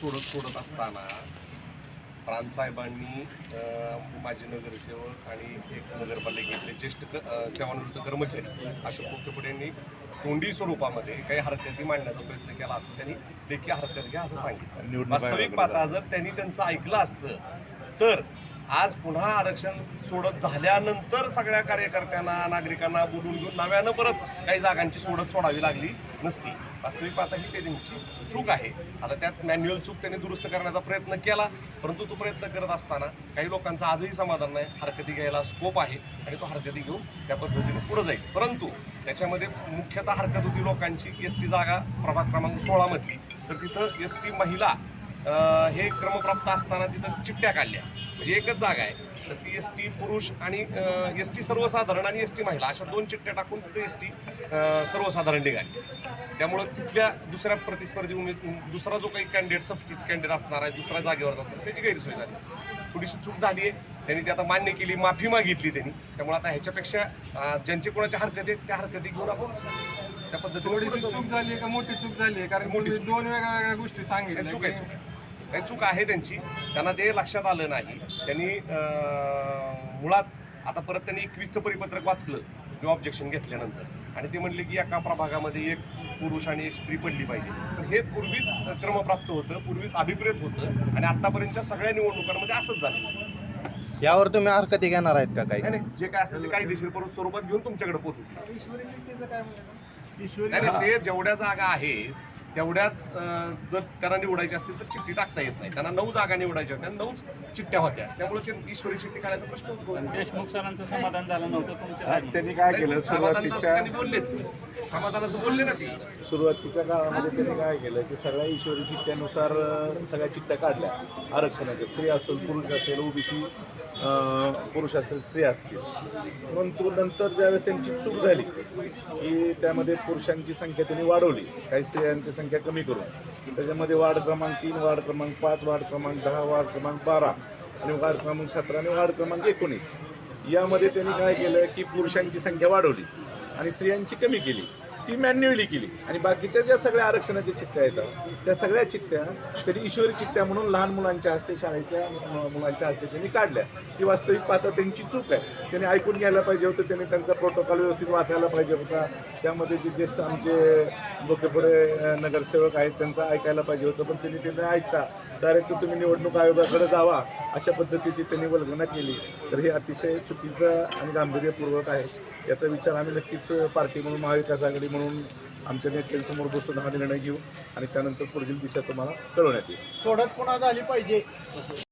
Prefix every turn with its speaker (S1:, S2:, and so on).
S1: सोडत सोडत असताना प्रांतसाहेबांनी माजी नगरसेवक आणि एक नगरपालिकेतले ज्येष्ठ सेवानिवृत्त कर्मचारी अशोक कोकेपुडे यांनी तोंडी स्वरूपामध्ये काही हरकती मांडण्याचा प्रयत्न केला असता. त्यांनी लेखी हरकत घ्या असं सांगितलं. वास्तविक पाहता जर त्यांनी त्यांचं ऐकलं असतं. तर आज पुन्हा आरक्षण सोडत झाल्यानंतर सगळ्या कार्यकर्त्यांना नागरिकांना बोलून घेऊन नव्यानं परत काही जागांची सोडत सोडावी लागली नसती. वास्तविक पाहता ही ते त्यांची चूक आहे. आता त्यात मॅन्युअल चूक त्यांनी दुरुस्त करण्याचा प्रयत्न केला परंतु तो प्रयत्न करत असताना काही लोकांचं आजही समाधान नाही. हरकती घ्यायला स्कोप आहे आणि तो हरकती घेऊन त्या पद्धतीने पुढे जाईल. परंतु त्याच्यामध्ये मुख्यतः हरकत होती लोकांची एस टी जागा प्रभाग क्रमांक सोळामधली तर तिथं एस टी महिला हे क्रमप्राप्त असताना तिथं चिठ्ठ्या काढल्या. म्हणजे एकच जागा आहे. तर ती एस टी पुरुष आणि एस टी सर्वसाधारण आणि एस टी महिला अशा दोन चिठ्ठ्या टाकून तिथं एस टी सर्वसाधारण निघाली. त्यामुळं तिथल्या दुसऱ्या प्रतिस्पर्धी उमेद दुसरा जो काही कॅन्डिडेट सबस्टिट्यूट कॅन्डिडेट असणार आहे दुसऱ्या जागेवर असणार त्याची गैरसोय झाली. थोडीशी चूक झाली आहे. त्यांनी ती आता मान्य केली माफी मागितली त्यांनी. त्यामुळे आता ह्याच्यापेक्षा ज्यांची कोणाच्या हरकती आहेत त्या हरकती घेऊन आपण त्या पद्धतीने.
S2: चूक झाली का? मोठी चूक झाली आहे? कारण
S1: मोठी.
S2: दोन वेगळ्या वेगळ्या गोष्टी सांगितल्या
S1: चूक आहे
S2: की-
S1: चूक आहे. काही चूक आहे त्यांची. त्यांना ते लक्षात आलं नाही. त्यांनी मुळात आता परत त्यांनी एकवीसचं परिपत्रक वाचलं मी ऑब्जेक्शन घेतल्यानंतर. आणि ते म्हणले की एका प्रभागामध्ये एक पुरुष आणि एक स्त्री पडली पाहिजे. तर हे पूर्वीच क्रमप्राप्त होतं पूर्वीच अभिप्रेत होतं आणि आतापर्यंतच्या सगळ्या निवडणुकांमध्ये असंच झालं
S3: यावर तुम्ही हरकती घेणार आहेत का काही?
S1: नाही जे काय असेल ते कायदेशीर परत स्वरूपात घेऊन तुमच्याकडे पोहोचू. नाही, ते जेवढ्या जागा आहेत तेवढ्याच जर त्यांना निवडायच्या असतील तर चिठ्ठी टाकता येत नाही. त्यांना नऊ जागा निवडायच्या होत्या नऊच चिठ्ठ्या होत्या. त्यामुळे ते ईश्वरी चिठ्ठी काढायचा प्रश्न होतो.
S4: देशमुख सरांचं समाधान झालं नव्हतं तुमच्या.
S5: त्यांनी काय केलं? सुरुवातीच्या
S1: बोललेत. समाधानाचं बोलले ना ते.
S5: सुरुवातीच्या काळामध्ये त्यांनी काय केलं? की सगळ्या ईश्वरी चिठ्ठ्यानुसार सगळ्या चिठ्ठ्या काढल्या. आरक्षणाच्या स्त्री असेल पुरुष असेल ओबीसी पुरुष असेल स्त्री असतील. परंतु नंतर ज्यावेळेस त्यांची चूक झाली की त्यामध्ये पुरुषांची संख्या त्यांनी वाढवली काही स्त्रियांची संख्या कमी करून त्याच्यामध्ये वार्ड क्रमांक तीन वार्ड क्रमांक पाच वार्ड क्रमांक दहा वार्ड क्रमांक बारा आणि वार्ड क्रमांक सतरा आणि वार्ड क्रमांक एकोणीस. यामध्ये त्यांनी काय केलं की पुरुषांची संख्या वाढवली आणि स्त्रियांची कमी केली. ती मॅन्युअली केली. आणि बाकीच्या ज्या सगळ्या आरक्षणाच्या चिठ्ठ्या येतात त्या सगळ्या चिठ्ठ्या तरी ईश्वरी चिठ्ठ्या म्हणून लहान मुलांच्या हस्ते शाळेच्या मुलांच्या हस्ते त्यांनी काढल्या. ती वास्तविक पाहता त्यांची चूक आहे. त्यांनी ऐकून घ्यायला पाहिजे होतं त्यांनी त्यांचा प्रोटोकॉल व्यवस्थित वाचायला पाहिजे होता. त्यामध्ये जे ज्येष्ठ आमचे डोकेपुढे नगरसेवक आहेत त्यांचं ऐकायला पाहिजे होतं पण त्यांनी त्यांना ऐकता डायरेक्ट तुम्ही निवडणूक आयोगाकडे जावा अशा पद्धतीची त्यांनी वल्गना केली. तर हे अतिशय चुकीचं आणि गांभीर्यपूर्वक आहे. याचा विचार आम्ही नक्कीच पार्टी म्हणून महाविकास आघाडी म्हणून आमच्या नेत्यांसमोर बसून हा निर्णय घेऊ आणि त्यानंतर पुढील दिशा तुम्हाला कळवण्यात येईल.
S6: सोडत पुन्हा झाली पाहिजे?